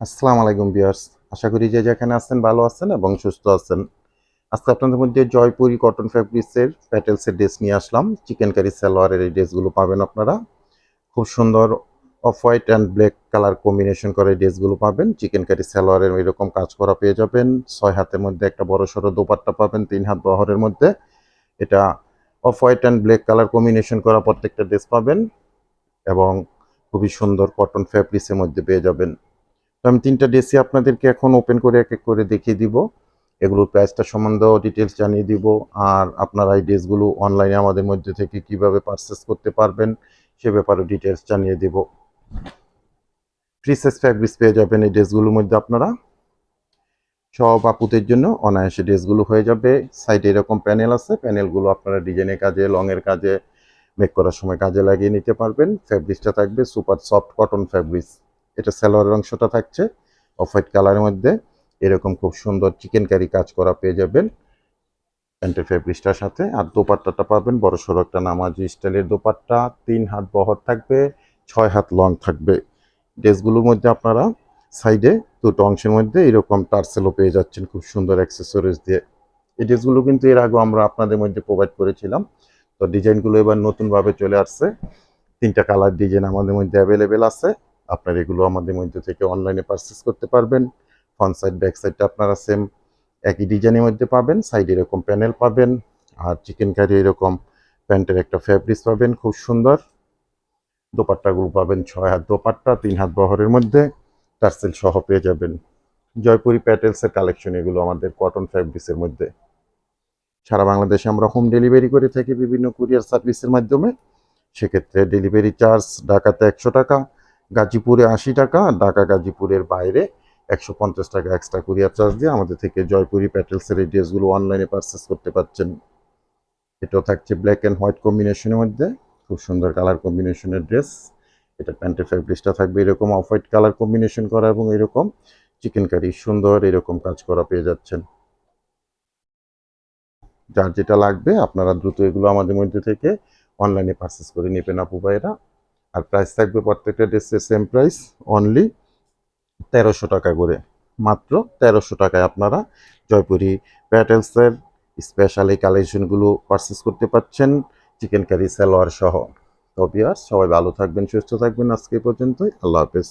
আসসালামু আলাইকুম বিয়ার্স আশা করি যে যেখানে আছেন ভালো আছেন এবং সুস্থ আছেন। আজকে আপনাদের মধ্যে জয়পুরি কটন ফ্যাব্রিক্সের প্যাটেলসের ড্রেস নিয়ে আসলাম। চিকেন কারি সালোয়ারের এই ড্রেসগুলো পাবেন আপনারা। খুব সুন্দর off white and black colour combination করে ড্রেসগুলো পাবেন। চিকেন কারি সালোয়ারের এরকম কাজ করা পেয়ে যাবেন। ছয় হাতের মধ্যে একটা বড় সড়ো দোপাট্টা পাবেন, তিন হাত বহরের মধ্যে। এটা off white and black colour combination করা প্রত্যেকটা ড্রেস পাবেন এবং খুবই সুন্দর কটন ফ্যাব্রিক্সের মধ্যে পেয়ে যাবেন। আমি তিনটা ড্রেসই আপনাদেরকে এখন ওপেন করে এক এক করে দেখিয়ে দিব। এগুলোর প্রাইসটা সম্বন্ধেও ডিটেলস জানিয়ে দিব। আর আপনারা এই ড্রেসগুলো অনলাইনে আমাদের মধ্যে থেকে কীভাবে পারচেস করতে পারবেন, সে ব্যাপারে ডিটেলস জানিয়ে দিব। ফ্রি সাইজ ফ্যাব্রিক্স পেয়ে যাবেন এই ড্রেসগুলোর মধ্যে আপনারা। সব আপুদের জন্য অনায়াসে ড্রেসগুলো হয়ে যাবে। সাইডে এরকম প্যানেল আছে। প্যানেলগুলো আপনারা ডিজাইনের কাজে লংয়ের কাজে মেক করার সময় কাজে লাগিয়ে নিতে পারবেন। ফ্যাব্রিক্সটা থাকবে সুপার সফট কটন ফ্যাব্রিক্স এটা সালোয়ারের অংশটা থাকছে। অফ হোয়াইট কালারের মধ্যে। এরকম খুব সুন্দর চিকেন কারি কাজ করা পেয়ে যাবেন। প্যান্টের ফেব্রিক্সটার সাথে। আর দোপাট্টাটা পাবেন। বড় সড়ো একটা নামাজি স্টাইলের দোপাট্টা। তিন হাত বহর থাকবে, ছয় হাত লং থাকবে। ড্রেসগুলোর মধ্যে আপনারা সাইডে দুটো অংশের মধ্যে এরকম টার্সেলও পেয়ে যাচ্ছেন খুব সুন্দর অ্যাক্সেসরিজ দিয়ে। এই ড্রেসগুলো কিন্তু এর আগেও আমরা আপনাদের মধ্যে প্রোভাইড করেছিলাম। তো ডিজাইনগুলো এবার নতুনভাবে চলে আসছে। তিনটা কালার ডিজাইন আমাদের মধ্যে অ্যাভেলেবেল আছে। আপনারা এগুলো আমাদের মধ্যে থেকে অনলাইনে পারচেস করতে পারবেন। ফ্রন্ট সাইড ব্যাক সাইডটা আপনারা সেম একই ডিজাইনের মধ্যে পাবেন সাইডে এরকম প্যানেল পাবেন, আর চিকেন কারি এরকম প্যান্টের একটা ফ্যাব্রিক্স পাবেন, খুব সুন্দর। দোপাট্টাগুলো পাবেন ছয় হাত দোপাট্টা, তিন হাত বহরের মধ্যে, টার্সেল সহ পেয়ে যাবেন। জয়পুরি প্যাটেলসের কালেকশন এগুলো আমাদের কটন ফ্যাব্রিক্সের মধ্যে। সারা বাংলাদেশে আমরা হোম ডেলিভারি করে থাকি বিভিন্ন কুরিয়ার সার্ভিসের মাধ্যমে। সেক্ষেত্রে ডেলিভারি চার্জ ঢাকাতে একশো টাকা গাজীপুরে আশি টাকা আর ঢাকা গাজীপুরের বাইরে একশো পঞ্চাশ টাকা এক্সট্রা কুরিয়ার চার্জ দিয়ে আমাদের থেকে জয়পুরি প্যাটেলসের এই ড্রেসগুলো অনলাইনে পারচেস করতে পারছেন। এটাও থাকছে ব্ল্যাক অ্যান্ড হোয়াইট কম্বিনেশনের মধ্যে, খুব সুন্দর কালার কম্বিনেশনের ড্রেস এটা প্যান্টের ফ্যাব্রিক্সটা থাকবে এরকম অফ হোয়াইট কালার কম্বিনেশন করা এবং এরকম চিকেন কারি সুন্দর এরকম কাজ করা পেয়ে যাচ্ছেন। যার যেটা লাগবে আপনারা দ্রুত এগুলো আমাদের মধ্যে থেকে অনলাইনে পারচেস করে নেবেন আপু ভাইয়েরা। আর প্রাইস থাকবে প্রত্যেকটা ড্রেসের সেম প্রাইস অনলি তেরোশো টাকা করে। মাত্র তেরোশো টাকায় আপনারা জয়পুরি প্যাটেলসের স্পেশাল এই কালেকশনগুলো পারচেস করতে পারছেন চিকেন কারি সালোয়ার সহ। তো বিয়ার সবাই ভালো থাকবেন, সুস্থ থাকবেন। আজকে পর্যন্তই। আল্লাহ হাফেজ।